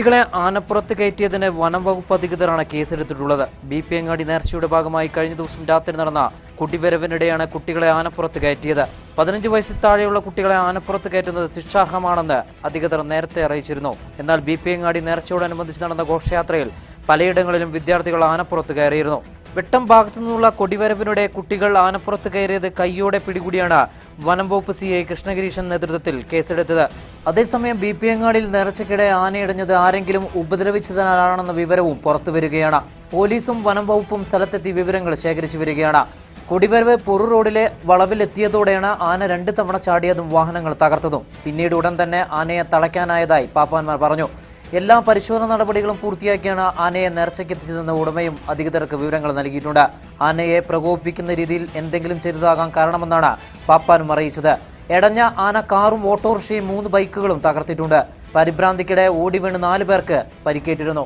കുട്ടികളെ ആനപ്പുറത്ത് കയറ്റിയതിന് വനം വകുപ്പ് അധികൃതരാണ് കേസെടുത്തിട്ടുള്ളത്. ബി പി അങ്ങാടി നേർച്ചയുടെ ഭാഗമായി കഴിഞ്ഞ ദിവസം രാത്രി നടന്ന കുടിവരവിനിടെയാണ് കുട്ടികളെ ആനപ്പുറത്ത് കയറ്റിയത്. പതിനഞ്ച് വയസ്സിൽ താഴെയുള്ള കുട്ടികളെ ആനപ്പുറത്ത് കയറ്റുന്നത് ശിക്ഷാർഹമാണെന്ന് അധികൃതർ നേരത്തെ അറിയിച്ചിരുന്നു. എന്നാൽ ബി പി അങ്ങാടി നേർച്ചയോടനുബന്ധിച്ച് നടന്ന ഘോഷയാത്രയിൽ പലയിടങ്ങളിലും വിദ്യാർത്ഥികൾ ആനപ്പുറത്ത് കയറിയിരുന്നു. വെട്ടം ഭാഗത്തു നിന്നുള്ള കൊടിവരവിനിടെ കുട്ടികൾ ആനപ്പുറത്ത് കയറിയത് കയ്യോടെ പിടികൂടിയാണ് വനം വകുപ്പ് സി ഐ കൃഷ്ണഗിരീഷൻ നേതൃത്വത്തിൽ കേസെടുത്തത്. അതേസമയം ബി പി എങ്ങാടിയിൽ നേർച്ചയ്ക്കിടെ ആനയിടഞ്ഞത് ആരെങ്കിലും ഉപദ്രവിച്ചതിനാലാണെന്ന വിവരവും പുറത്തുവരികയാണ് പോലീസും വനം വകുപ്പും സ്ഥലത്തെത്തി വിവരങ്ങൾ ശേഖരിച്ചു വരികയാണ്. കൊടിവരവ് പൊറു റോഡിലെ വളവിലെത്തിയതോടെയാണ് ആന രണ്ട് തവണ ചാടിയതും വാഹനങ്ങൾ തകർത്തതും. പിന്നീട് ഉടൻ തന്നെ ആനയെ തളയ്ക്കാനായതായി പാപ്പാന്മാർ പറഞ്ഞു. എല്ലാ പരിശോധന നടപടികളും പൂർത്തിയാക്കിയാണ് ആനയെ നേർച്ചയ്ക്കെത്തിച്ചതെന്ന് ഉടമയും അധികൃതർക്ക് വിവരങ്ങൾ നൽകിയിട്ടുണ്ട്. ആനയെ പ്രകോപിപ്പിക്കുന്ന രീതിയിൽ എന്തെങ്കിലും ചെയ്തതാകാൻ കാരണമെന്നാണ് പാപ്പാനും അറിയിച്ചത്. എടഞ്ഞ ആന കാറും ഓട്ടോറിക്ഷയും മൂന്ന് ബൈക്കുകളും തകർത്തിട്ടുണ്ട്. പരിഭ്രാന്തിക്കിടെ ഓടി വീണ് നാല് പേർക്ക് പരിക്കേറ്റിരുന്നു.